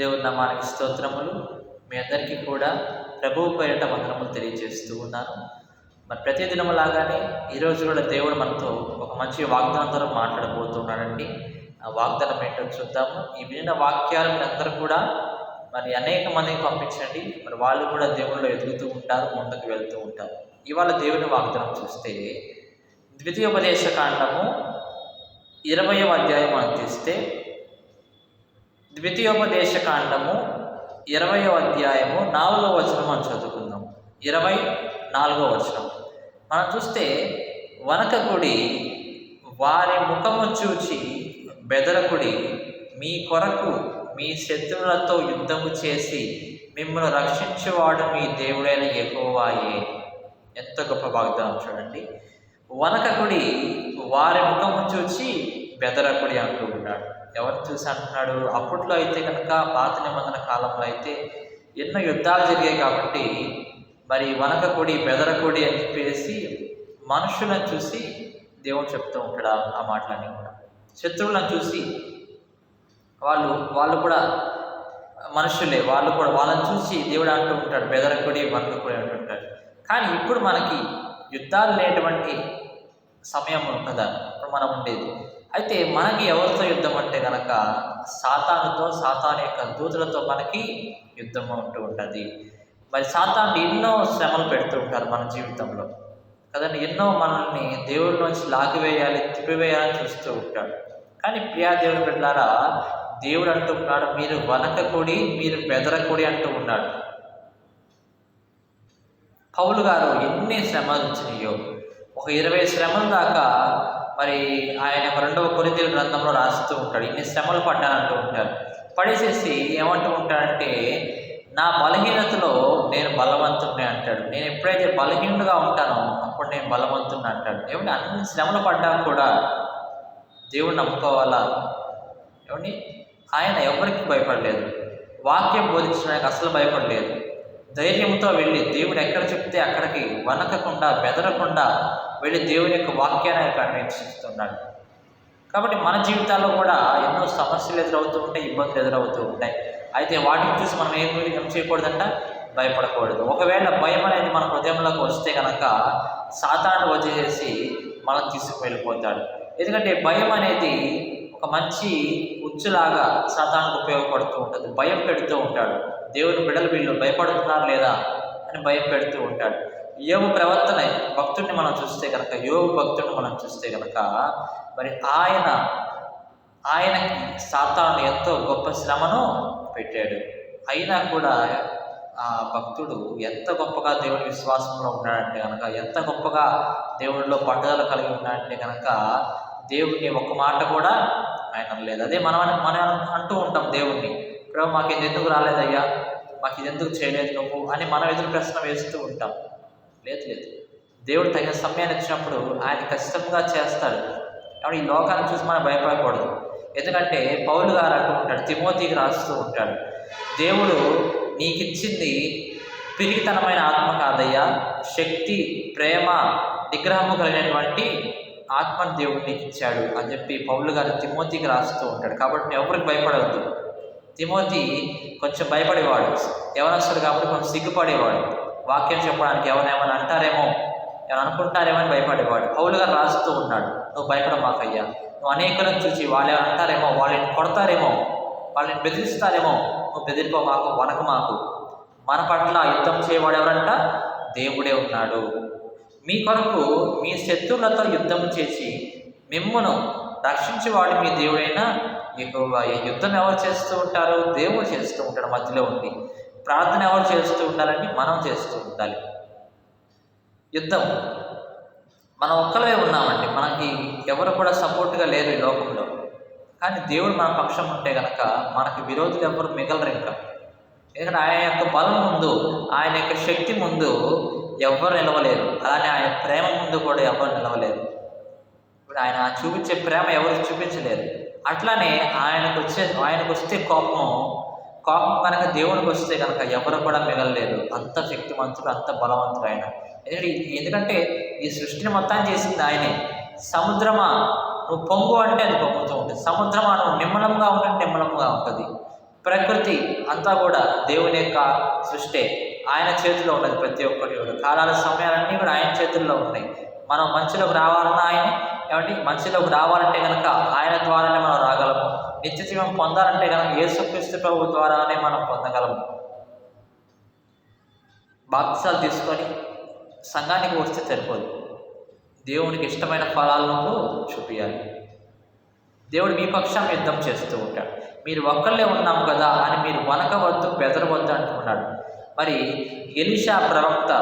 దేవుని నామానికి స్తోత్రములు. మీ అందరికీ కూడా ప్రభువు పేరిట వందనములు తెలియజేస్తూ ఉన్నాను. మరి ప్రతి దినము లాగానే ఈరోజు కూడా దేవుడు మనతో ఒక మంచి వాగ్దానంతో మాట్లాడబోతున్నాడండి. ఆ వాగ్దానం ఏంటో చూద్దాము. ఈ వినిన వాక్యాలు మీరందరూ కూడా మరి అనేక మందికి పంపించండి. మరి వాళ్ళు కూడా దేవుళ్ళు ఎదుగుతూ ఉంటారు ముందుకు వెళ్తూ ఉంటారు. ఇవాళ దేవుని వాగ్దానం చూస్తే ద్వితీయోపదేశ కాండము ఇరవయవ అధ్యాయం మనం తీస్తే ద్వితీయోపదేశ కాండము ఇరవయో అధ్యాయము నాలుగో వచనం మనం చదువుకుందాం. ఇరవై నాలుగో వచనం. మనం చూస్తే వనకకుడి వారి ముఖము చూచి బెదరకుడి మీ కొరకు మీ శత్రువులతో యుద్ధము చేసి మిమ్మల్ని రక్షించేవాడు మీ దేవుడైన యెహోవాయే. ఎంత గొప్ప వాగ్దానం చూడండి. వనకకుడి వారి ముఖము చూచి బెదరకుడి అంటూ ఉన్నాడు. ఎవరు చూసి అంటున్నాడు? అప్పట్లో అయితే కనుక పాత నిబంధన కాలంలో అయితే ఎన్నో యుద్ధాలు జరిగాయి కాబట్టి మరి వనకకుడి బెదరకుడి అని చెప్పేసి మనుషులను చూసి దేవుడు చెప్తూ ఉంటాడు ఆ- మాటలన్నీ కూడా. శత్రువులను చూసి వాళ్ళు వాళ్ళు కూడా మనుషులే వాళ్ళు కూడా వాళ్ళని చూసి దేవుడు అంటూ ఉంటాడు బెదరకుడి వనకకుడి అంటుంటాడు కానీ ఇప్పుడు మనకి యుద్ధాలు లేనటువంటి సమయం కదా ఇప్పుడు మనం ఉండేది. అయితే మనకి ఎవరితో యుద్ధం అంటే కనుక సాతానుతో సాతాను యొక్క దూతలతో మనకి యుద్ధం ఉంటూ ఉంటుంది. మరి సాతాను ఎన్నో శ్రమలు పెడుతూ ఉంటారు మన జీవితంలో. కదండి? ఎన్నో మనల్ని దేవుడి నుంచి లాగివేయాలి తిప్పివేయాలని చూస్తూ ఉంటాడు. కానీ ప్రియా దేవుడు బిడ్డారా దేవుడు అంటూ ఉన్నాడు మీరు వనకకుడి మీరు బెదరకుడి అంటూ ఉన్నాడు. పౌలు గారు ఎన్ని శ్రమలు వచ్చినాయో ఒక ఇరవై శ్రమల దాకా మరి ఆయన ఒక రెండవ కొరింతల గ్రంథంలో రాస్తూ ఉంటాడు. ఇన్ని శ్రమలు పడ్డానంటూ ఉంటాడు. పడేసేసి ఏమంటూ ఉంటాడంటే నా బలహీనతలో నేను బలవంతుడిని అంటాడు. నేను ఎప్పుడైతే బలహీనుడుగా ఉంటానో అప్పుడు నేను బలవంతుడిని అంటాడు. ఏమంటే అన్ని శ్రమలు పడ్డా కూడా దేవుడు నమ్ముకోవాలా? ఏమండి ఆయన ఎవరికి భయపడలేదు? వాక్యం బోధించడానికి అసలు భయపడలేదు. ధైర్యంతో వెళ్ళి దేవుడు ఎక్కడ చెప్తే అక్కడికి వనకకుండా బెదరకుండా వెళ్ళి దేవుని యొక్క వాక్యాన్ని ఆయన అన్వేషిస్తున్నాడు కాబట్టి మన జీవితాల్లో కూడా ఎన్నో సమస్యలు ఎదురవుతూ ఉంటాయి ఇబ్బందులు ఎదురవుతూ ఉంటాయి. అయితే వాటిని చూసి మనం ఏం ఏం చేయకూడదంట? భయపడకూడదు. ఒకవేళ భయం అనేది మన హృదయంలోకి వస్తే కనుక సాతాను వచ్చేసి మనం తీసుకు వెళ్ళిపోతాడు ఎందుకంటే భయం అనేది ఒక మంచి ఉచ్చులాగా సాతానికి ఉపయోగపడుతూ ఉంటుంది. భయం పెడుతూ ఉంటాడు. దేవుని బిడలు వీళ్ళు భయపడుతున్నారు లేదా అని భయపెడుతూ ఉంటాడు. యోగు ప్రవర్తన భక్తుడిని మనం చూస్తే కనుక యోగు భక్తుడిని మనం చూస్తే కనుక మరి ఆయన ఆయనకి సాతాను ఎంతో గొప్ప శ్రమను పెట్టాడు. అయినా కూడా ఆ భక్తుడు ఎంత గొప్పగా దేవుని విశ్వాసంలో ఉన్నాడంటే కనుక ఎంత గొప్పగా దేవుడిలో పట్టుదల కలిగి ఉన్నాడంటే కనుక దేవుడిని ఒక్క మాట కూడా ఆయన లేదు అదే మనం మనం అంటూ ఉంటాం దేవుణ్ణి. ప్రభు మాకు ఇది ఎందుకు రాలేదయ్యా? మాకు ఇది ఎందుకు చేయలేదు నువ్వు? అని మనం ఎదురు ప్రశ్న వేస్తూ ఉంటాం. లేదు లేదు. దేవుడు తగిన సమయాన్ని ఇచ్చినప్పుడు ఆయన ఖచ్చితంగా చేస్తాడు. కాబట్టి ఈ లోకాన్ని చూసి మనం భయపడకూడదు. ఎందుకంటే పౌలు గారు అంటూ ఉంటాడు తిమోతికి రాస్తూ ఉంటాడు దేవుడు నీకిచ్చింది పిరిగితనమైన ఆత్మ కాదయ్యా. శక్తి ప్రేమ నిగ్రహము కలిగినటువంటి ఆత్మను దేవుడు నీకు ఇచ్చాడు అని చెప్పి పౌలు గారు తిమోతికి రాస్తూ ఉంటాడు. కాబట్టి ఎవరికి భయపడవద్దు. తిమోతి కొంచెం భయపడేవాడు. ఎవరొస్తారు కాబట్టి కొంచెం సిగ్గుపడేవాడు. వాక్యం చెప్పడానికి ఏమైనా అంటారేమో ఏమైనా అనుకుంటారేమో అని భయపడేవాడు. పౌలుగా రాస్తూ ఉన్నాడు నువ్వు భయపడ మాకయ్యా నువ్వు అనేకులను చూసి వాళ్ళు ఏమైనా అంటారేమో వాళ్ళని కొడతారేమో వాళ్ళని బెదిరిస్తారేమో నువ్వు బెదిరిపో మాకు వనక మాకు. మన పట్ల యుద్ధం చేయవాడు ఎవరంట? దేవుడే ఉన్నాడు. మీ కొరకు మీ శత్రువులతో యుద్ధం చేసి మిమ్మను రక్షించేవాడు మీ దేవుడైనా ఈ యుద్ధం ఎవరు చేస్తూ ఉంటారు? దేవుడు చేస్తూ ఉంటాడు మధ్యలో ఉండి. ప్రార్థన ఎవరు చేస్తూ ఉండాలంటే మనం చేస్తూ ఉండాలి. యుద్ధం. మనం ఒక్కలే ఉన్నామండి. మనకి ఎవరు కూడా సపోర్ట్గా లేరు ఈ లోకంలో. కానీ దేవుడు మన పక్షం ఉంటే కనుక మనకి విరోధులు ఎవరు మిగలరు ఇంకా. ఎందుకంటే ఆయన యొక్క బలం ముందు ఆయన యొక్క శక్తి ముందు ఎవ్వరు నిలవలేరు. అలానే ఆయన ప్రేమ ముందు కూడా ఎవరు నిలవలేరు. ఇప్పుడు ఆయన చూపించే ప్రేమ ఎవరు చూపించలేరు. అట్లానే ఆయనకు వచ్చే ఆయనకు వస్తే కోపం కోపం కనుక దేవునికి వస్తే కనుక ఎవరు కూడా మిగలలేరు అంత శక్తివంతుడు అంత బలవంతుడు ఆయన. ఎందుకంటే ఎందుకంటే ఈ సృష్టిని మొత్తాన్ని చేసింది ఆయనే. సముద్రమా? నువ్వు పొంగు అంటే అది పొంగుతూ ఉంటుంది. సముద్రమా? నువ్వు నిమ్మలంగా ఉంటే నిమ్మలంగా ఉంటుంది. ప్రకృతి అంతా కూడా దేవుని యొక్క సృష్టి. ఆయన చేతిలో ఉన్నది ప్రతి ఒక్కటి కూడా. కాలాల సమయాలన్నీ కూడా ఆయన చేతుల్లో ఉన్నాయి. మనం మంచిలోకి రావాలన్నా ఆయన ఏమంటే మనిషిలోకి రావాలంటే కనుక ఆయన ద్వారానే మనం రాగలము. నిత్య జీవం పొందాలంటే కనుక యేసుక్రీస్తు ప్రభు ద్వారానే మనం పొందగలము. బాప్తిసాలు తీసుకొని సంఘానికి వస్తే సరిపోదు. దేవునికి ఇష్టమైన ఫలాలను చూపించాలి దేవుడు మీ పక్షం యుద్ధం చేస్తూ ఉంటాడు. మీరు ఒక్కళ్ళే ఉన్నాం కదా అని మీరు వనకవద్దు బెదరవద్దు అంటున్నాడు మరి ఎలిషా ప్రవక్త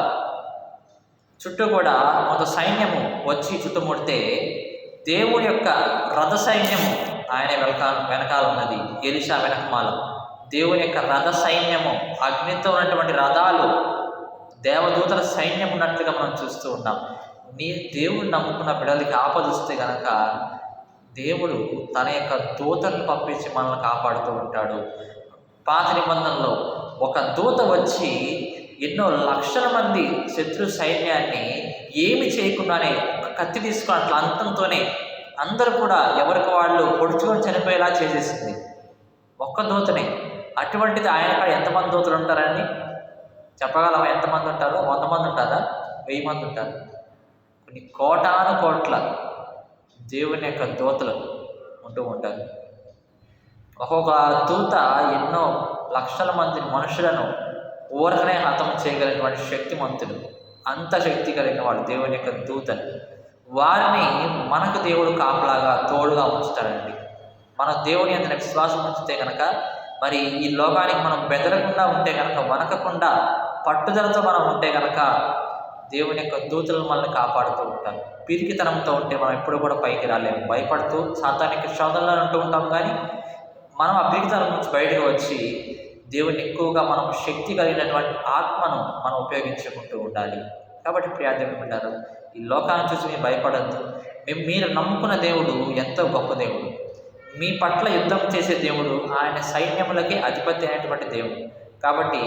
చుట్టూ కూడా కొంత సైన్యము వచ్చి చుట్టుముడితే దేవుడి యొక్క రథ సైన్యము ఆయన వెనకాల వెనకాల ఉన్నది ఎలిషా వెనకమాల దేవుని యొక్క రథ సైన్యము అగ్నితో ఉన్నటువంటి రథాలు దేవదూతల సైన్యం ఉన్నట్లుగా మనం చూస్తూ ఉన్నాం. నీ దేవుడు నమ్ముకున్న బిడ్డలకి ఆపదిస్తే గనక దేవుడు తన యొక్క దూతలను పంపించి మనల్ని కాపాడుతూ ఉంటాడు. పాత నిబంధనలో ఒక దూత వచ్చి ఎన్నో లక్షల మంది శత్రు సైన్యాన్ని ఏమి చేయకుండానే ఒక కత్తి తీసుకుని అట్లా అంతంతోనే అందరూ కూడా ఎవరికి వాళ్ళు పొడుచుకొని చనిపోయేలా చేసేసింది. ఒక్క దూతనే. అటువంటిది ఆయన కాడ ఎంతమంది దూతలు ఉంటారని చెప్పగలం ఎంతమంది ఉంటారు? వంద మంది ఉంటారా? వెయ్యి మంది ఉంటారు? కొన్ని కోటాను కోట్ల దేవుని యొక్క దూతలు ఉంటూ ఉంటారు. ఒక్కొక్క దూత ఎన్నో లక్షల మంది మనుషులను ఊరకనే హతం చేయగలిగినటువంటి శక్తిమంతులు అంత శక్తి కలిగిన వాడు దేవుని యొక్క దూతలు వారిని మనకు దేవుడు కాపలాగా తోడుగా ఉంచుతాడండి. మన దేవుని అంత విశ్వాసం ఉంచితే కనుక మరి ఈ లోకానికి మనం బెదరకుండా ఉంటే కనుక వనకకుండా పట్టుదలతో మనం ఉంటే కనుక దేవుని యొక్క దూతలు మనల్ని కాపాడుతూ ఉంటారు. పిరికితనంతో ఉంటే మనం ఎప్పుడు కూడా పైకి రాలేము. భయపడుతూ సాతానికి శోధనలో ఉంటూ ఉంటాం కానీ మనం ఆ పిరికితనం నుంచి బయటకు వచ్చి దేవుని ఎక్కువగా మనం శక్తి కలిగినటువంటి ఆత్మను మనం ఉపయోగించుకుంటూ ఉండాలి. కాబట్టి ప్రియాదేవి ఉంటారు ఈ లోకాన్ని చూసి మీరు భయపడద్దు. మేము మీరు నమ్ముకున్న దేవుడు ఎంతో గొప్ప దేవుడు. మీ పట్ల యుద్ధం చేసే దేవుడు ఆయన సైన్యములకి అధిపతి అయినటువంటి దేవుడు. కాబట్టి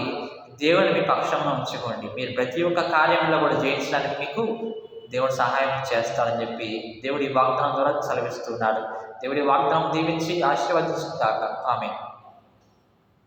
దేవుని మీ పక్షంలో ఉంచుకోండి. మీరు ప్రతి ఒక్క కార్యంలో కూడా జయించడానికి మీకు దేవుడు సహాయం చేస్తాడని చెప్పి దేవుడి వాగ్దానం ద్వారా సెలవిస్తున్నాడు. దేవుడి వాగ్దానం దీవించి ఆశీర్వదిస్తుందాక ఆమె